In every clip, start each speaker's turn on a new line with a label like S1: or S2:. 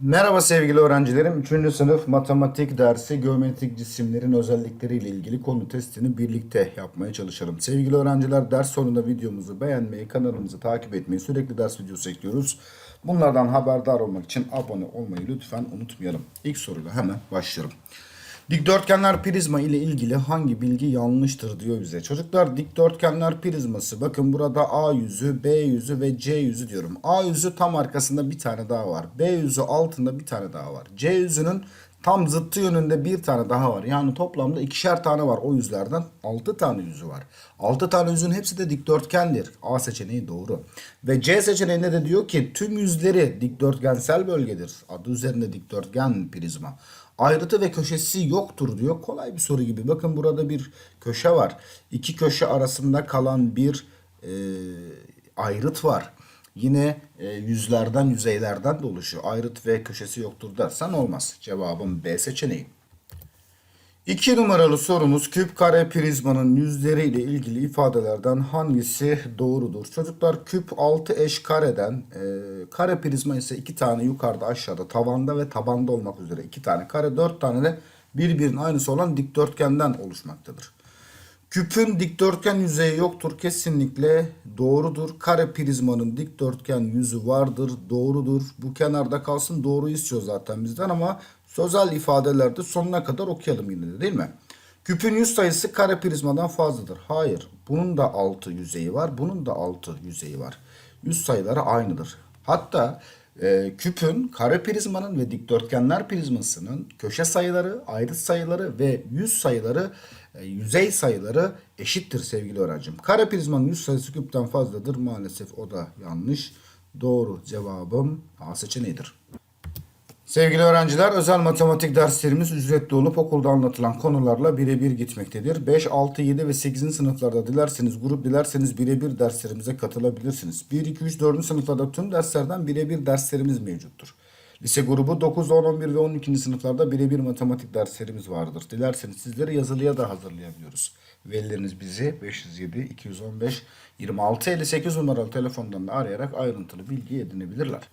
S1: Merhaba sevgili öğrencilerim. 3. sınıf matematik dersi geometrik cisimlerin özellikleriyle ilgili konu testini birlikte yapmaya çalışalım. Sevgili öğrenciler ders sonunda videomuzu beğenmeyi, kanalımızı takip etmeyi, sürekli ders videosu ekliyoruz. Bunlardan haberdar olmak için abone olmayı lütfen unutmayalım. İlk soruyla hemen başlayalım. Dikdörtgenler prizma ile ilgili hangi bilgi yanlıştır diyor bize. Çocuklar dikdörtgenler prizması bakın burada A yüzü, B yüzü ve C yüzü diyorum. A yüzü tam arkasında bir tane daha var. B yüzü altında bir tane daha var. C yüzünün tam zıttı yönünde bir tane daha var. Yani toplamda ikişer tane var o yüzlerden. Altı tane yüzü var. Altı tane yüzün hepsi de dikdörtgendir. A seçeneği doğru. Ve C seçeneğinde de diyor ki tüm yüzleri dikdörtgensel bölgedir. Adı üzerinde dikdörtgen prizma ayrıtı ve köşesi yoktur diyor. Kolay bir soru gibi. Bakın burada bir köşe var. İki köşe arasında kalan bir e, ayrıt var. Yine e, yüzlerden yüzeylerden de oluşuyor. Ayrıt ve köşesi yoktur dersen olmaz. Cevabım B seçeneği. İki numaralı sorumuz küp kare prizmanın yüzleriyle ilgili ifadelerden hangisi doğrudur? Çocuklar küp 6 eş kareden e, kare prizma ise iki tane yukarıda aşağıda tavanda ve tabanda olmak üzere iki tane kare dört tane de birbirinin aynısı olan dikdörtgenden oluşmaktadır. Küpün dikdörtgen yüzeyi yoktur. Kesinlikle doğrudur. Kare prizmanın dikdörtgen yüzü vardır. Doğrudur. Bu kenarda kalsın. Doğru istiyor zaten bizden ama sözel ifadelerde sonuna kadar okuyalım yine de değil mi? Küpün yüz sayısı kare prizmadan fazladır. Hayır. Bunun da altı yüzeyi var. Bunun da altı yüzeyi var. Yüz sayıları aynıdır. Hatta e, küpün kare prizmanın ve dikdörtgenler prizmasının köşe sayıları, ayrıt sayıları ve yüz sayıları, yüzey sayıları eşittir sevgili öğrencim. Kare prizmanın yüz sayısı küpten fazladır. Maalesef o da yanlış. Doğru cevabım A seçeneğidir. Sevgili öğrenciler, özel matematik derslerimiz ücretli olup okulda anlatılan konularla birebir gitmektedir. 5, 6, 7 ve 8. sınıflarda dilerseniz grup dilerseniz birebir derslerimize katılabilirsiniz. 1, 2, 3, 4. sınıflarda tüm derslerden birebir derslerimiz mevcuttur. Lise grubu 9, 10, 11 ve 12. sınıflarda birebir matematik derslerimiz vardır. Dilerseniz sizleri yazılıya da hazırlayabiliyoruz. Velileriniz bizi 507 215 26 58 numaralı telefondan da arayarak ayrıntılı bilgi edinebilirler.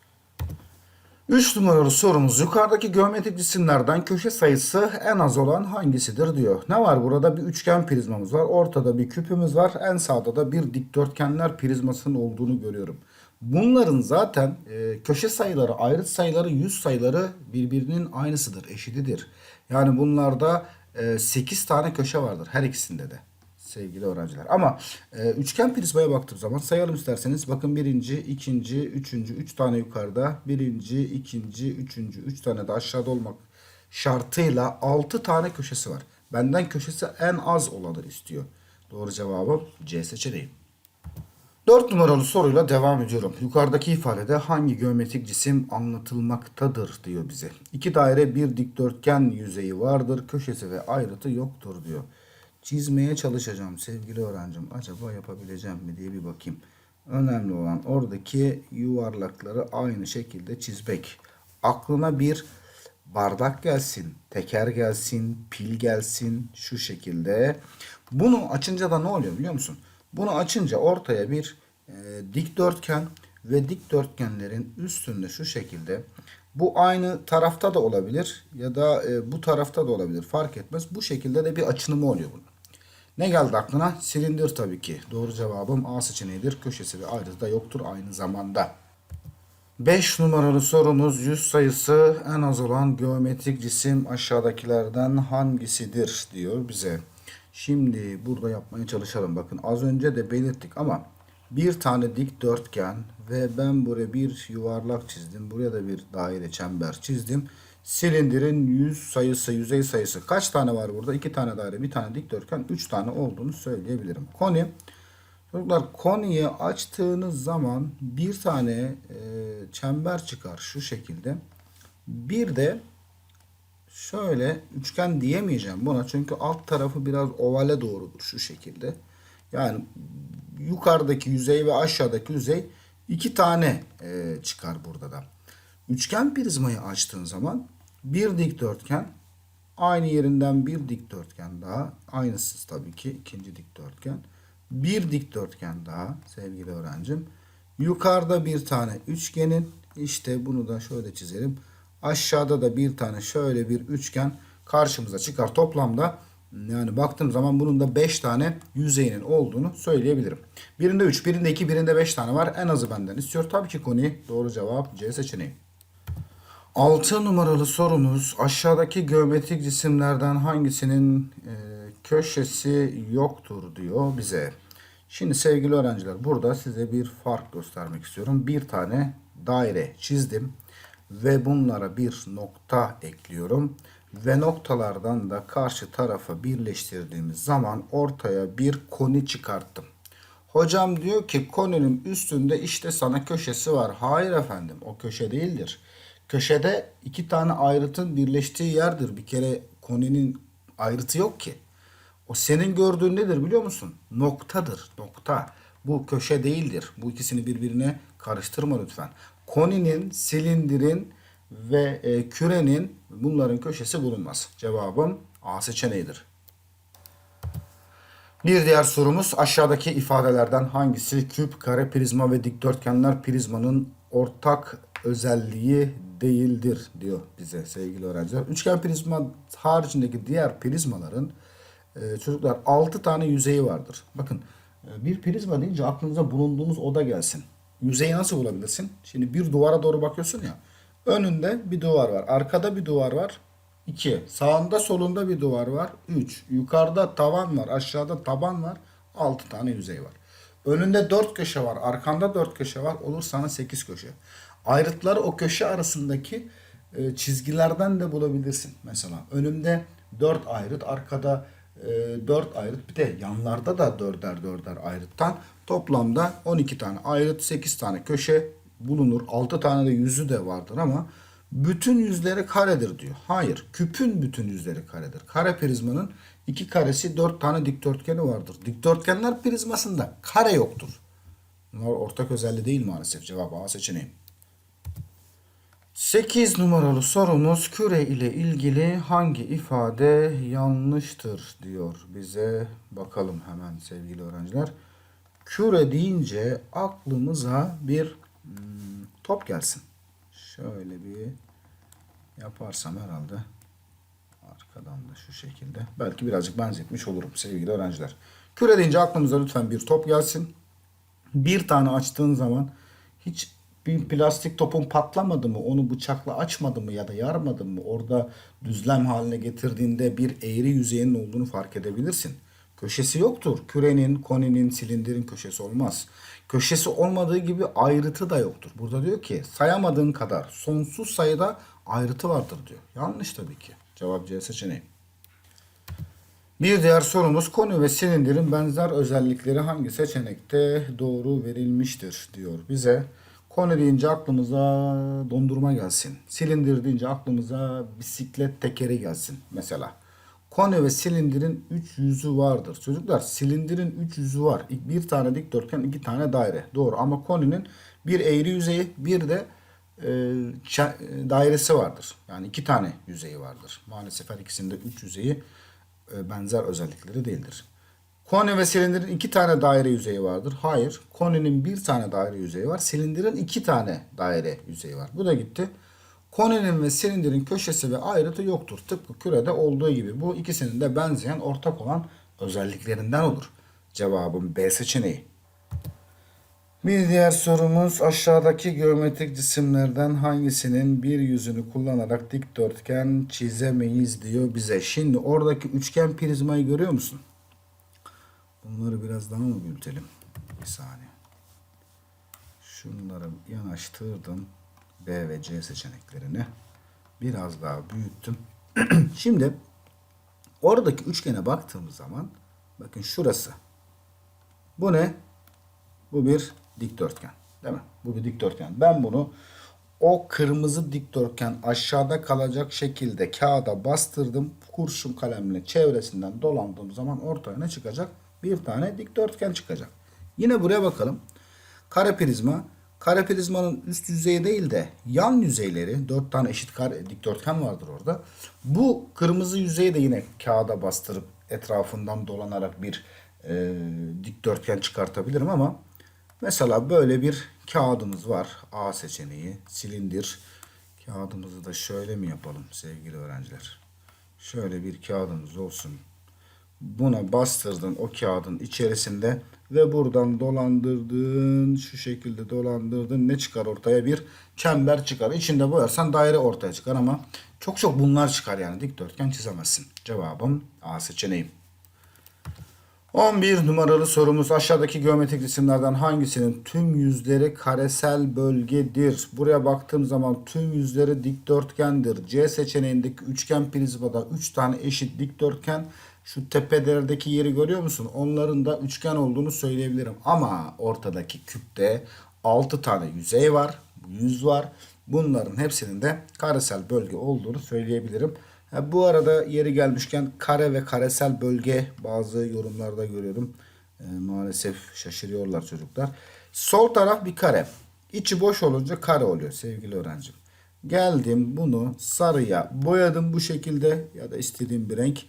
S1: 3 numaralı sorumuz yukarıdaki geometrik cisimlerden köşe sayısı en az olan hangisidir diyor. Ne var burada? Bir üçgen prizmamız var. Ortada bir küpümüz var. En sağda da bir dikdörtgenler prizmasının olduğunu görüyorum. Bunların zaten e, köşe sayıları, ayrıt sayıları, yüz sayıları birbirinin aynısıdır, eşitidir. Yani bunlarda e, 8 tane köşe vardır her ikisinde de sevgili öğrenciler. Ama e, üçgen prizmaya baktığım zaman sayalım isterseniz. Bakın birinci, ikinci, üçüncü, üç tane yukarıda. Birinci, ikinci, üçüncü, üç tane de aşağıda olmak şartıyla altı tane köşesi var. Benden köşesi en az olanı istiyor. Doğru cevabım C seçeneği. 4 numaralı soruyla devam ediyorum. Yukarıdaki ifadede hangi geometrik cisim anlatılmaktadır diyor bize. İki daire bir dikdörtgen yüzeyi vardır. Köşesi ve ayrıtı yoktur diyor çizmeye çalışacağım sevgili öğrencim. Acaba yapabileceğim mi diye bir bakayım. Önemli olan oradaki yuvarlakları aynı şekilde çizmek. Aklına bir bardak gelsin, teker gelsin, pil gelsin şu şekilde. Bunu açınca da ne oluyor biliyor musun? Bunu açınca ortaya bir e, dikdörtgen ve dikdörtgenlerin üstünde şu şekilde bu aynı tarafta da olabilir ya da e, bu tarafta da olabilir fark etmez. Bu şekilde de bir açınımı oluyor bunun. Ne geldi aklına? Silindir tabii ki. Doğru cevabım A seçeneğidir. Köşesi ve ayrısı da yoktur aynı zamanda. 5 numaralı sorumuz yüz sayısı en az olan geometrik cisim aşağıdakilerden hangisidir diyor bize. Şimdi burada yapmaya çalışalım. Bakın az önce de belirttik ama bir tane dikdörtgen ve ben buraya bir yuvarlak çizdim. Buraya da bir daire çember çizdim. Silindirin yüz sayısı, yüzey sayısı kaç tane var burada? İki tane daire, bir tane dikdörtgen, üç tane olduğunu söyleyebilirim. Koni, çocuklar koniyi açtığınız zaman bir tane e, çember çıkar şu şekilde. Bir de şöyle üçgen diyemeyeceğim buna çünkü alt tarafı biraz ovale doğrudur şu şekilde. Yani yukarıdaki yüzey ve aşağıdaki yüzey iki tane e, çıkar burada da. Üçgen prizmayı açtığın zaman bir dikdörtgen aynı yerinden bir dikdörtgen daha aynısız tabii ki ikinci dikdörtgen bir dikdörtgen daha sevgili öğrencim yukarıda bir tane üçgenin işte bunu da şöyle çizelim Aşağıda da bir tane şöyle bir üçgen karşımıza çıkar. Toplamda yani baktığım zaman bunun da 5 tane yüzeyinin olduğunu söyleyebilirim. Birinde 3, birinde 2, birinde 5 tane var. En azı benden istiyor. Tabii ki konuyu doğru cevap C seçeneği. 6 numaralı sorumuz aşağıdaki geometrik cisimlerden hangisinin e, köşesi yoktur diyor bize. Şimdi sevgili öğrenciler burada size bir fark göstermek istiyorum. Bir tane daire çizdim ve bunlara bir nokta ekliyorum ve noktalardan da karşı tarafa birleştirdiğimiz zaman ortaya bir koni çıkarttım. Hocam diyor ki koninin üstünde işte sana köşesi var. Hayır efendim o köşe değildir. Köşede iki tane ayrıtın birleştiği yerdir. Bir kere koninin ayrıtı yok ki. O senin gördüğün nedir biliyor musun? Noktadır. Nokta. Bu köşe değildir. Bu ikisini birbirine karıştırma lütfen. Koninin, silindirin ve e, kürenin bunların köşesi bulunmaz. Cevabım A seçeneğidir. Bir diğer sorumuz aşağıdaki ifadelerden hangisi küp, kare, prizma ve dikdörtgenler prizmanın ortak özelliği değildir diyor bize sevgili öğrenciler. Üçgen prizma haricindeki diğer prizmaların e, çocuklar 6 tane yüzeyi vardır. Bakın e, bir prizma deyince aklınıza bulunduğumuz oda gelsin. Yüzeyi nasıl bulabilirsin? Şimdi bir duvara doğru bakıyorsun ya. Önünde bir duvar var. Arkada bir duvar var. 2. Sağında solunda bir duvar var. 3. Yukarıda tavan var. Aşağıda taban var. 6 tane yüzey var. Önünde 4 köşe var. Arkanda 4 köşe var. Olur sana 8 köşe. Ayrıtları o köşe arasındaki e, çizgilerden de bulabilirsin. Mesela önümde 4 ayrıt. Arkada e, 4 ayrıt. Bir de yanlarda da 4'er 4'er ayrıttan toplamda 12 tane ayrıt. 8 tane köşe bulunur. 6 tane de yüzü de vardır ama bütün yüzleri karedir diyor. Hayır. Küpün bütün yüzleri karedir. Kare prizmanın iki karesi dört tane dikdörtgeni vardır. Dikdörtgenler prizmasında kare yoktur. Bunlar ortak özelliği değil maalesef. Cevap A seçeneği. 8 numaralı sorumuz küre ile ilgili hangi ifade yanlıştır diyor bize. Bakalım hemen sevgili öğrenciler. Küre deyince aklımıza bir hmm, top gelsin. Şöyle bir yaparsam herhalde arkadan da şu şekilde. Belki birazcık benzetmiş olurum sevgili öğrenciler. Küre deyince aklımıza lütfen bir top gelsin. Bir tane açtığın zaman hiç bir plastik topun patlamadı mı, onu bıçakla açmadı mı ya da yarmadı mı, orada düzlem haline getirdiğinde bir eğri yüzeyinin olduğunu fark edebilirsin. Köşesi yoktur. Kürenin, koninin, silindirin köşesi olmaz. Köşesi olmadığı gibi ayrıtı da yoktur. Burada diyor ki sayamadığın kadar sonsuz sayıda ayrıtı vardır diyor. Yanlış tabii ki. Cevap C seçeneği. Bir diğer sorumuz konu ve silindirin benzer özellikleri hangi seçenekte doğru verilmiştir diyor bize. Konu deyince aklımıza dondurma gelsin. Silindir deyince aklımıza bisiklet tekeri gelsin mesela. Kone ve silindirin 3 yüzü vardır. Çocuklar silindirin 3 yüzü var. Bir tane dikdörtgen, iki tane daire. Doğru ama konenin bir eğri yüzeyi, bir de e, dairesi vardır. Yani iki tane yüzeyi vardır. Maalesef her ikisinde 3 yüzeyi e, benzer özellikleri değildir. Kone ve silindirin iki tane daire yüzeyi vardır. Hayır. Konenin bir tane daire yüzeyi var. Silindirin iki tane daire yüzeyi var. Bu da gitti. Konenin ve silindirin köşesi ve ayrıtı yoktur. Tıpkı kürede olduğu gibi. Bu ikisinin de benzeyen ortak olan özelliklerinden olur. Cevabım B seçeneği. Bir diğer sorumuz aşağıdaki geometrik cisimlerden hangisinin bir yüzünü kullanarak dikdörtgen çizemeyiz diyor bize. Şimdi oradaki üçgen prizmayı görüyor musun? Bunları biraz daha mı büyütelim? Bir saniye. Şunları yanaştırdım. B ve C seçeneklerini. Biraz daha büyüttüm. Şimdi oradaki üçgene baktığımız zaman bakın şurası. Bu ne? Bu bir dikdörtgen. Değil mi? Bu bir dikdörtgen. Ben bunu o kırmızı dikdörtgen aşağıda kalacak şekilde kağıda bastırdım. Kurşun kalemle çevresinden dolandığım zaman ortaya ne çıkacak? Bir tane dikdörtgen çıkacak. Yine buraya bakalım. Kare prizma. Kare prizmanın üst yüzeyi değil de yan yüzeyleri, dört tane eşit kare dikdörtgen vardır orada. Bu kırmızı yüzeyi de yine kağıda bastırıp etrafından dolanarak bir e, dikdörtgen çıkartabilirim ama mesela böyle bir kağıdımız var. A seçeneği, silindir. Kağıdımızı da şöyle mi yapalım sevgili öğrenciler? Şöyle bir kağıdımız olsun. Buna bastırdın o kağıdın içerisinde ve buradan dolandırdın. Şu şekilde dolandırdın. Ne çıkar ortaya? Bir çember çıkar. İçinde boyarsan daire ortaya çıkar ama çok çok bunlar çıkar yani dikdörtgen çizemezsin. Cevabım A seçeneği. 11 numaralı sorumuz aşağıdaki geometrik cisimlerden hangisinin tüm yüzleri karesel bölgedir? Buraya baktığım zaman tüm yüzleri dikdörtgendir. C seçeneğindeki üçgen prizmada 3 tane eşit dikdörtgen şu tepelerdeki yeri görüyor musun? Onların da üçgen olduğunu söyleyebilirim. Ama ortadaki küpte 6 tane yüzey var. Yüz var. Bunların hepsinin de karesel bölge olduğunu söyleyebilirim. Ha, bu arada yeri gelmişken kare ve karesel bölge bazı yorumlarda görüyorum. E, maalesef şaşırıyorlar çocuklar. Sol taraf bir kare. İçi boş olunca kare oluyor sevgili öğrencim. Geldim bunu sarıya boyadım bu şekilde ya da istediğim bir renk.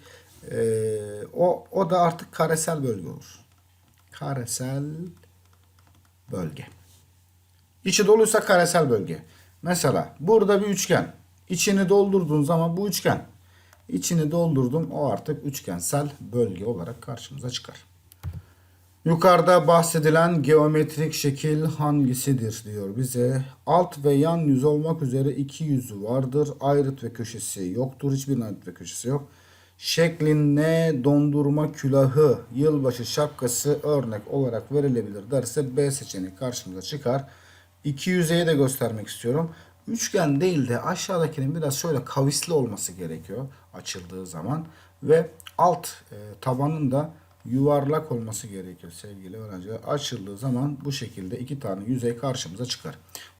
S1: E, o, o da artık karesel bölge olur. Karesel bölge. İçi doluysa karesel bölge. Mesela burada bir üçgen. İçini doldurduğun zaman bu üçgen. İçini doldurdum o artık üçgensel bölge olarak karşımıza çıkar. Yukarıda bahsedilen geometrik şekil hangisidir diyor bize. Alt ve yan yüz olmak üzere iki yüzü vardır. Ayrıt ve köşesi yoktur. Hiçbir ayrıt ve köşesi yok. Şekline dondurma külahı, yılbaşı şapkası örnek olarak verilebilir derse B seçeneği karşımıza çıkar. İki yüzeyi de göstermek istiyorum. Üçgen değil de aşağıdakinin biraz şöyle kavisli olması gerekiyor açıldığı zaman. Ve alt e, tabanın da yuvarlak olması gerekiyor sevgili öğrenciler. Açıldığı zaman bu şekilde iki tane yüzey karşımıza çıkar.